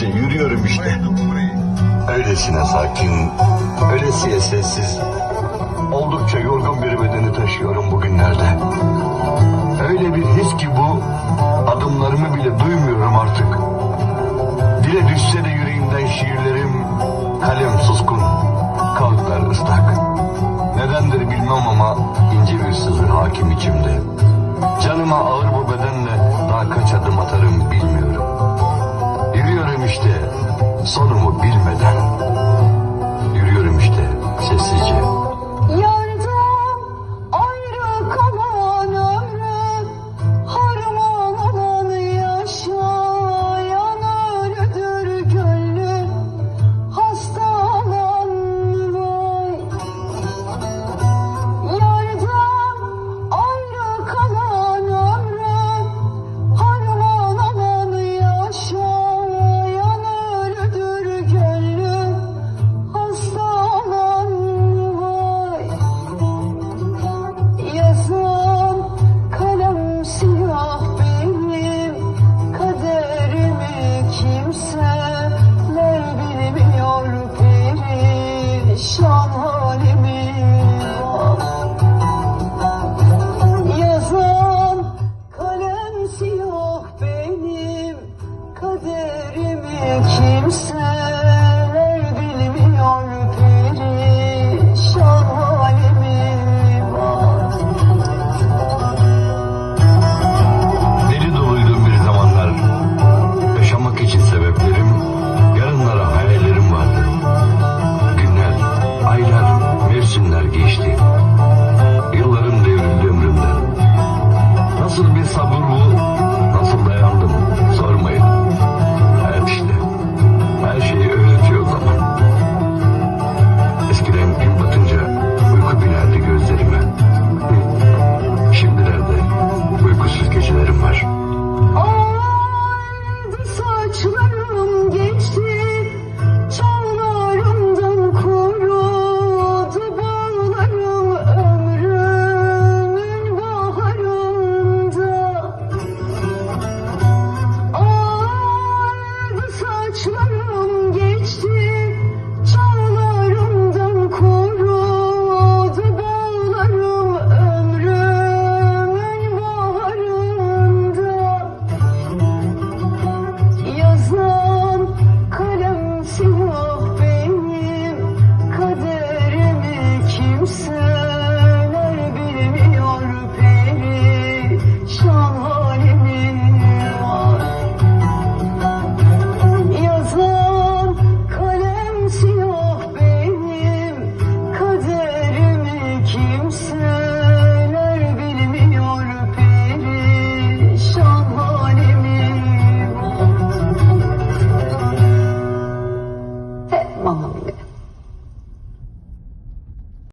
sessizce yürüyorum işte. Öylesine sakin, öylesiye sessiz. Oldukça yorgun bir bedeni taşıyorum bugünlerde. Öyle bir his ki bu, adımlarımı bile duymuyorum artık. Dile düşse de yüreğimden şiirlerim, kalem suskun, kağıtlar ıslak. Nedendir bilmem ama ince bir sızı hakim içimde. Canıma ağır bu bedenle daha kaç adım atarım bilmiyorum. İşte sonumu bilmeden. Yürüyorum işte sessizce. Kaderimi